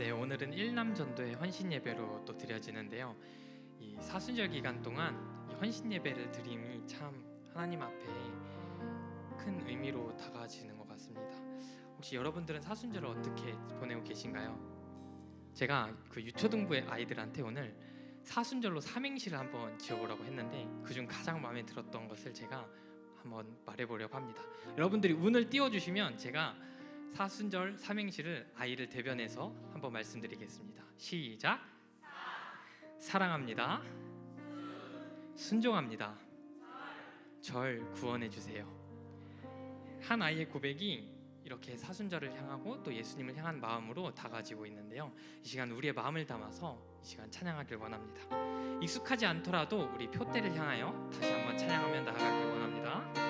네, 오늘은 일남 전도의 헌신 예배로 또 드려지는데요. 이 사순절 기간 동안 이 헌신 예배를 드림이 참 하나님 앞에 큰 의미로 다가지는 것 같습니다. 혹시 여러분들은 사순절을 어떻게 보내고 계신가요? 제가 그 유초등부의 아이들한테 오늘 사순절로 삼행시를 한번 지어보라고 했는데 그중 가장 마음에 들었던 것을 제가 한번 말해보려고 합니다. 여러분들이 운을 띄워주시면 제가 사순절 삼행시를 아이를 대변해서 한번 말씀드리겠습니다. 시작. 사랑합니다. 순종합니다. 절 구원해 주세요. 한 아이의 고백이 이렇게 사순절을 향하고 또 예수님을 향한 마음으로 다가지고 있는데요. 이 시간 우리의 마음을 담아서 이 시간 찬양하길 원합니다. 익숙하지 않더라도 우리 표대를 향하여 다시 한번 찬양하며 나아가길 원합니다.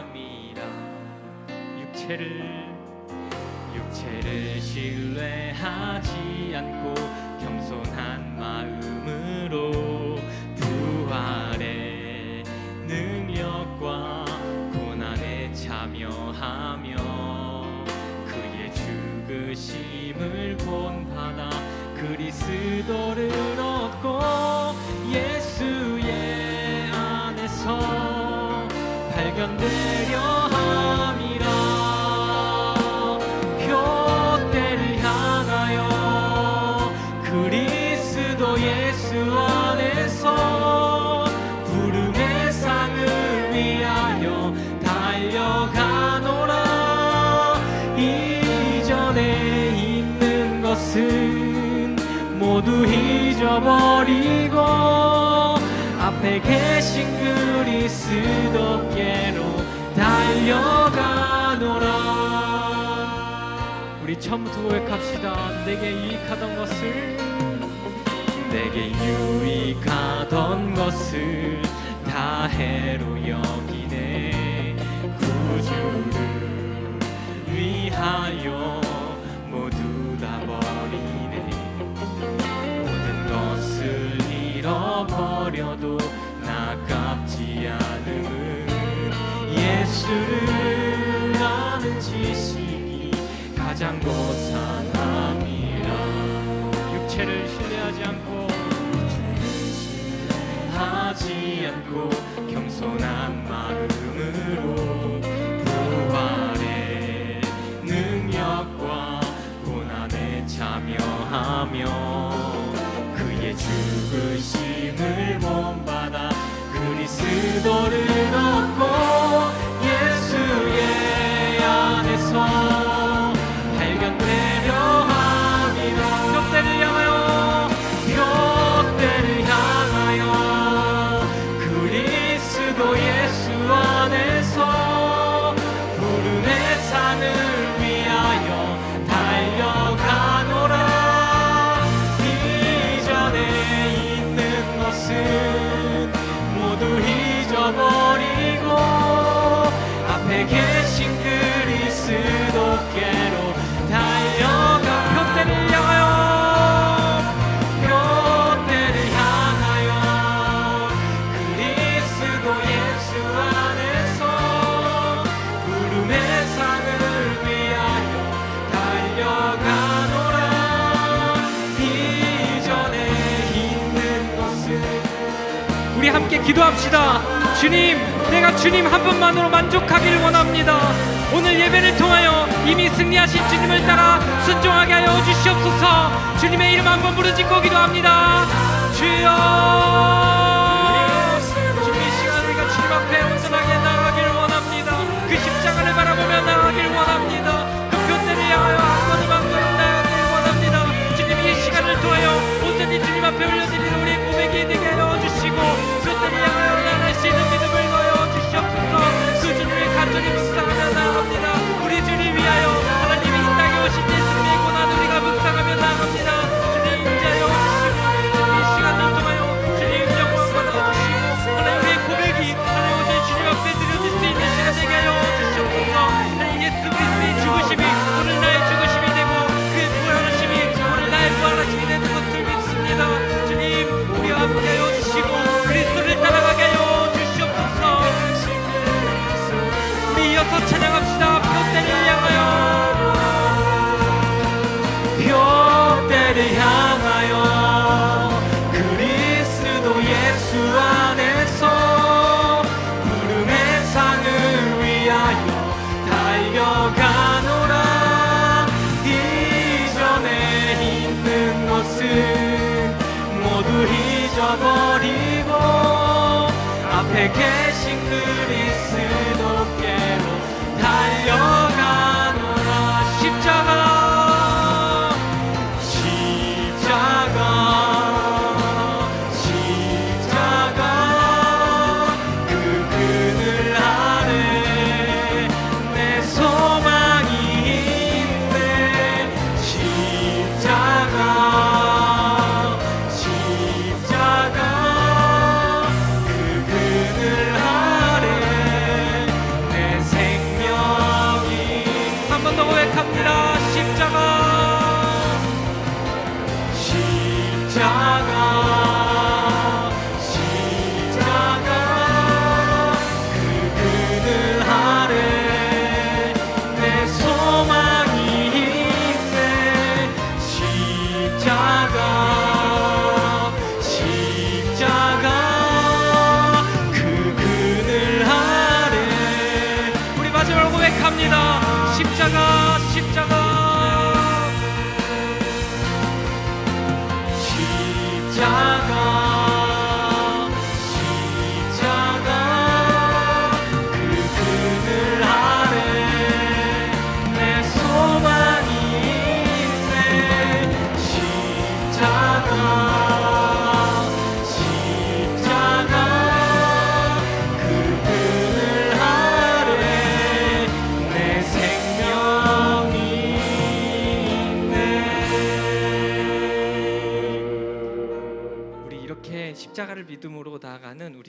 육체를 육체를 신뢰하지 않고 겸손한 마음으로 잊어버리고 앞에 계신 그리스도께로 달려가노라. 우리 처음부터 고백합시다. 내게 유익하던 것을 내게 유익하던 것을 다 해로 여기네. 구주를 위하여 버려도 나깝지 않음은 예수를 아는 지식이 가장 고상함이라. 육체를 신뢰하지 않고 하지 않고 겸손한 기도합시다. 주님, 내가 주님 한 분만으로 만족하기를 원합니다. 오늘 예배를 통하여 이미 승리하신 주님을 따라 순종하게 하여 주시옵소서. 주님의 이름 한번 부르짖고 기도합니다. 주여. 주님 이 시간 우리가 주님 앞에 온전하게 나아가길 원합니다. 그 십자가를 바라보며 나아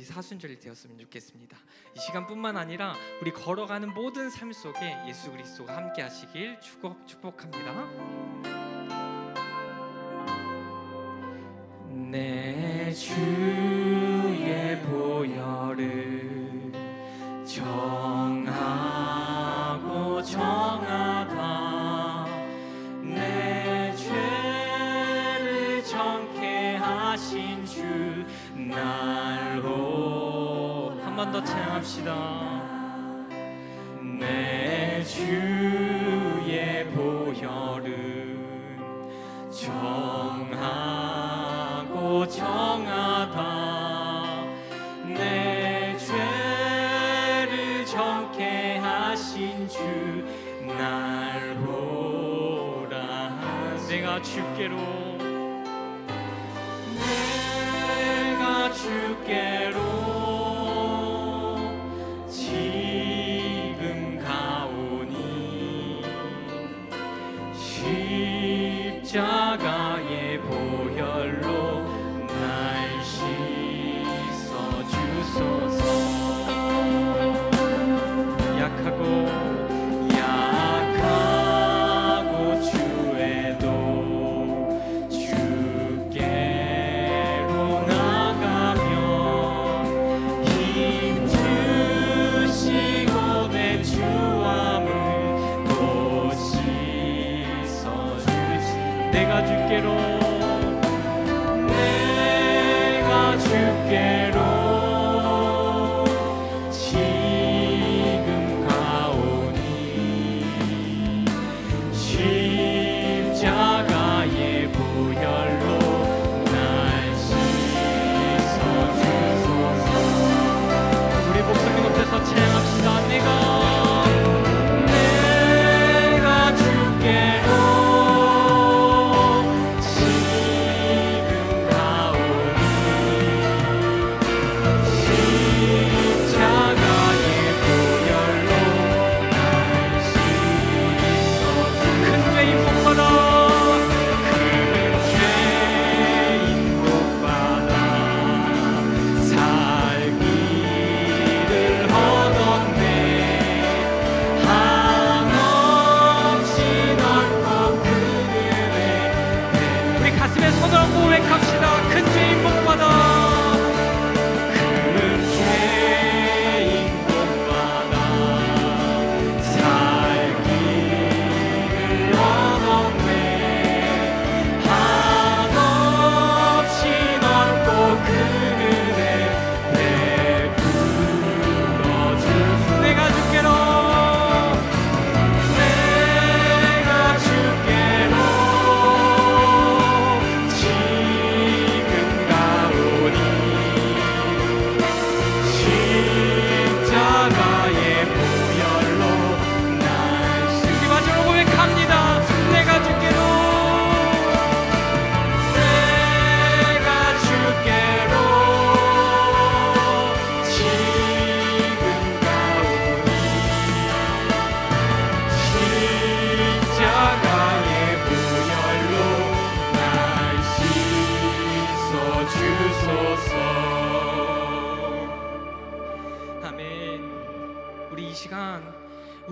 비사순절이 되었으면 좋겠습니다. 이 시간뿐만 아니라 우리 걸어가는 모든 삶 속에 예수 그리스도가 함께 하시길 축복합니다. 내 주의 보혈을 저 번 더 찬양합시다. 내 주의 보혈은 정하고 정하다. 내 죄를 정케 하신 주 날 보라 내가 주께로. 주께로.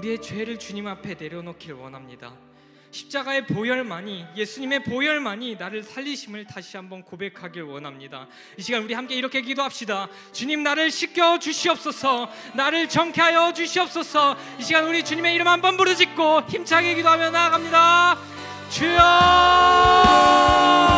우리의 죄를 주님 앞에 내려놓길 원합니다. 십자가의 보혈만이 예수님의 보혈만이 나를 살리심을 다시 한번 고백하길 원합니다. 이 시간 우리 함께 이렇게 기도합시다. 주님 나를 씻겨 주시옵소서. 나를 정케 하여 주시옵소서. 이 시간 우리 주님의 이름 한번 부르짖고 힘차게 기도하며 나아갑니다. 주여